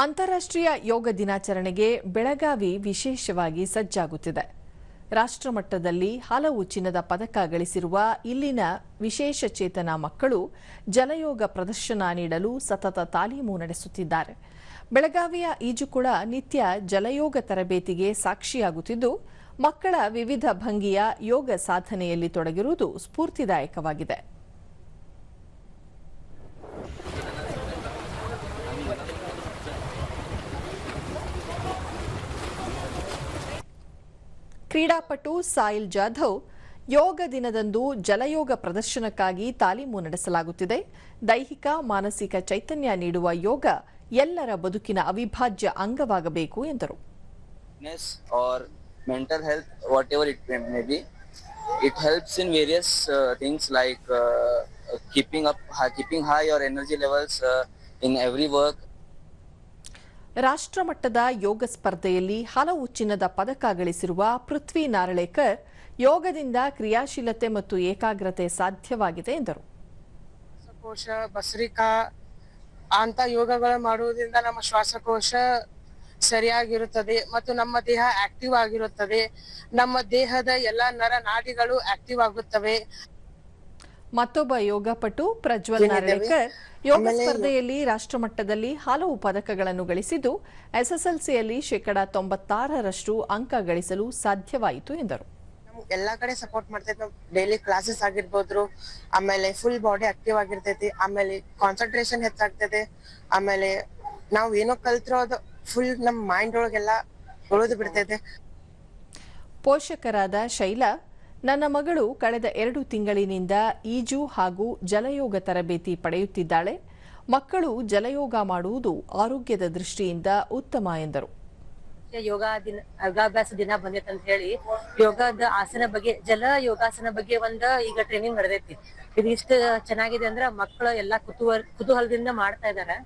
ಅಂತಾರಾಷ್ಟ್ರೀಯ ಯೋಗ ದಿನಾಚರಣೆಗೆ ಬೆಳಗಾವಿ ವಿಶೇಷವಾಗಿ ಸಜ್ಜಾಗುತ್ತಿದೆ. ರಾಷ್ಟ್ರಮಟ್ಟದಲ್ಲಿ ಹಲವು ಚಿನ್ನದ ಪದಕ ಗಳಿಸಿರುವ ಇಲ್ಲಿನ ವಿಶೇಷ ಚೇತನ ಮಕ್ಕಳು ಜಲಯೋಗ ಪ್ರದರ್ಶನ ನೀಡಲು ಸತತ ತಾಲೀಮು ನಡೆಸುತ್ತಿದ್ದಾರೆ. ಬೆಳಗಾವಿಯ ಈಜುಕೊಳ ನಿತ್ಯ ಜಲಯೋಗ ತರಬೇತಿಗೆ ಸಾಕ್ಷಿಯಾಗುತ್ತಿದ್ದು, ಮಕ್ಕಳ ವಿವಿಧ ಭಂಗಿಯ ಯೋಗ ಸಾಧನೆಯಲ್ಲಿ ತೊಡಗಿರುವುದು ಸ್ಫೂರ್ತಿದಾಯಕವಾಗಿದೆ. ಕ್ರೀಡಾಪಟು ಸಾಯಿಲ್ ಜಾಧವ್, ಯೋಗ ದಿನದಂದು ಜಲಯೋಗ ಪ್ರದರ್ಶನಕ್ಕಾಗಿ ತಾಲೀಮು ನಡೆಸಲಾಗುತ್ತಿದೆ. ದೈಹಿಕ, ಮಾನಸಿಕ ಚೈತನ್ಯ ನೀಡುವ ಯೋಗ ಎಲ್ಲರ ಬದುಕಿನ ಅವಿಭಾಜ್ಯ ಅಂಗವಾಗಬೇಕು ಎಂದರು. Mental health whatever it may be it helps in various things like keeping up keeping higher energy levels in every work ರಾಷ್ಟ್ರಮಟ್ಟದ ಯೋಗ ಸ್ಪರ್ಧೆಯಲ್ಲಿ ಹಲವು ಚಿನ್ನದ ಪದಕ ಗಳಿಸಿರುವ ಪೃಥ್ವಿ ನಾರಳೇಕರ್ ಯೋಗದಿಂದ ಕ್ರಿಯಾಶೀಲತೆ ಮತ್ತು ಏಕಾಗ್ರತೆ ಸಾಧ್ಯವಾಗಿದೆ ಎಂದರು. ಶ್ವಾಸಕೋಶ, ಬಸರಿಕಾ ಅಂತ ಯೋಗಗಳು ಮಾಡುವುದರಿಂದ ನಮ್ಮ ಶ್ವಾಸಕೋಶ ಸರಿಯಾಗಿರುತ್ತದೆ ಮತ್ತು ನಮ್ಮ ದೇಹ ಆಕ್ಟಿವ್ ಆಗಿರುತ್ತದೆ. ನಮ್ಮ ದೇಹದ ಎಲ್ಲ ನರ ನಾಡಿಗಳು ಆಕ್ಟಿವ್ ಆಗುತ್ತವೆ. ಮತ್ತೊಬ್ಬ ಯೋಗಪಟು ಪ್ರಜ್ವಲ್ ನಾರಾಯಣಕರ್ ಯೋಗ ಸ್ಪರ್ಧೆಯಲ್ಲಿ ರಾಷ್ಟ್ರಮಟ್ಟದಲ್ಲಿ ಹಲವು ಪದಕಗಳನ್ನು ಗಳಿಸಿದ್ದು ಎಸ್ಎಸ್ಎಲ್ಸಿಯಲ್ಲಿ ಶೇಕಡ ತೊಂಬತ್ತಾರರಷ್ಟು ಅಂಕ ಗಳಿಸಲು ಸಾಧ್ಯವಾಯಿತು ಎಂದರು. ಎಲ್ಲಾ ಕಡೆ ಸಪೋರ್ಟ್ ಮಾಡ್ತೈತಿ. ಡೈಲಿ ಕ್ಲಾಸಸ್ ಆಗಿರ್ಬೋದು ಆಮೇಲೆ ಫುಲ್ ಬಾಡಿ ಆಕ್ಟಿವ್ ಆಗಿರ್ತೈತಿ ಆಮೇಲೆ ಕಾನ್ಸಂಟ್ರೇಷನ್ ಹೆಚ್ಚಾಗ್ತದೆ ಆಮೇಲೆ ನಾವು ಏನೋ ಕಲ್ತಿರೋ ಅದು ಫುಲ್ ನಮ್ ಮೈಂಡ್ ಒಳಗೆಲ್ಲ ಉಳಿದು ಬಿಡ್ತೈತೆ. ಪೋಷಕರಾದ ಶೈಲಾ ನನ್ನ ಮಗಳು ಕಳೆದ ಎರಡು ತಿಂಗಳಿನಿಂದ ಈಜು ಹಾಗೂ ಜಲಯೋಗ ತರಬೇತಿ ಪಡೆಯುತ್ತಿದ್ದಾಳೆ. ಮಕ್ಕಳು ಜಲಯೋಗ ಮಾಡುವುದು ಆರೋಗ್ಯದ ದೃಷ್ಟಿಯಿಂದ ಉತ್ತಮ ಎಂದರು. ಯೋಗ ದಿನ ಯೋಗಾಭ್ಯಾಸ ದಿನ ಬಂದೈತೆ ಅಂತ ಹೇಳಿ ಯೋಗದ ಆಸನ ಬಗ್ಗೆ ಜಲ ಯೋಗಾಸನ ಬಗ್ಗೆ ಒಂದ ಈಗ ಟ್ರೈನಿಂಗ್ ನಡೆದೈತಿ. ಇದು ಇಷ್ಟ ಚೆನ್ನಾಗಿದೆ ಅಂದ್ರ ಮಕ್ಕಳು ಎಲ್ಲಾ ಕುತೂಹಲ ಕುತೂಹಲದಿಂದ ಮಾಡ್ತಾ ಇದಾರೆ.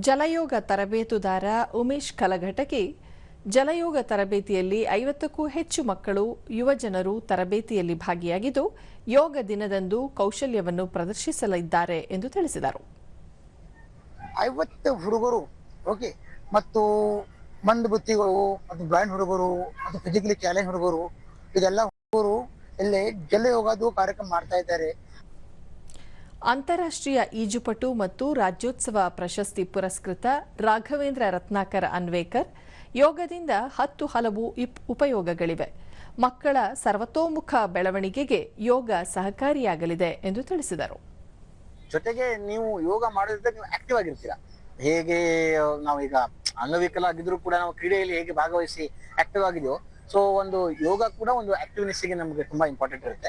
ಜಲಯೋಗ ತರಬೇತುದಾರ ಉಮೇಶ್ ಕಲಘಟಕಿ ಜಲಯೋಗ ತರಬೇತಿಯಲ್ಲಿ ಐವತ್ತಕ್ಕೂ ಹೆಚ್ಚು ಮಕ್ಕಳು ಯುವಜನರು ತರಬೇತಿಯಲ್ಲಿ ಭಾಗಿಯಾಗಿದ್ದು, ಯೋಗ ದಿನದಂದು ಕೌಶಲ್ಯವನ್ನು ಪ್ರದರ್ಶಿಸಲಿದ್ದಾರೆ ಎಂದು ತಿಳಿಸಿದರು. ಐವತ್ತು ಹುಡುಗರು ಓಕೆ ಮತ್ತು ಮಂದ ಬುತ್ತಿಗಳು ಮತ್ತು ಬ್ಲೈಂಡ್ ಹುಡುಗರು ಮತ್ತು ಫಿಸಿಕಲಿ ಚಾಲೆಂಜ್ ಹುಡುಗರು, ಇದೆಲ್ಲ ಹುಡುಗರು ಇಲ್ಲಿ ಜಲಯೋಗದು ಕಾರ್ಯಕ್ರಮ ಮಾಡ್ತಾ ಇದ್ದಾರೆ. ಅಂತಾರಾಷ್ಟ್ರೀಯ ಈಜುಪಟು ಮತ್ತು ರಾಜ್ಯೋತ್ಸವ ಪ್ರಶಸ್ತಿ ಪುರಸ್ಕೃತ ರಾಘವೇಂದ್ರ ರತ್ನಾಕರ್ ಅನ್ವೇಕರ್ ಯೋಗದಿಂದ ಹತ್ತು ಹಲವು ಉಪಯೋಗಗಳಿವೆ. ಮಕ್ಕಳ ಸರ್ವತೋಮುಖ ಬೆಳವಣಿಗೆಗೆ ಯೋಗ ಸಹಕಾರಿಯಾಗಲಿದೆ ಎಂದು ತಿಳಿಸಿದರು. ಜೊತೆಗೆ ನೀವು ಯೋಗ ಮಾಡೋದ್ರಿಂದ ನೀವು ಆಕ್ಟಿವ್ ಆಗಿರ್ತೀರಾ? ಹೇಗೆ, ನಾವು ಈಗ ಅಂಗವಿಕಲ ಆಗಿದ್ರು ಕೂಡ ನಾವು ಕ್ರೀಡೆಯಲ್ಲಿ ಹೇಗೆ ಭಾಗವಹಿಸಿ ಆಕ್ಟಿವ್ ಆಗಿದೆಯೋ ಸೊ ಒಂದು ಯೋಗ ಕೂಡ ಒಂದು ಆಕ್ಟಿವ್ನೆಸ್ಗೆ ನಮಗೆ ತುಂಬಾ ಇಂಪಾರ್ಟೆಂಟ್ ಇರುತ್ತೆ.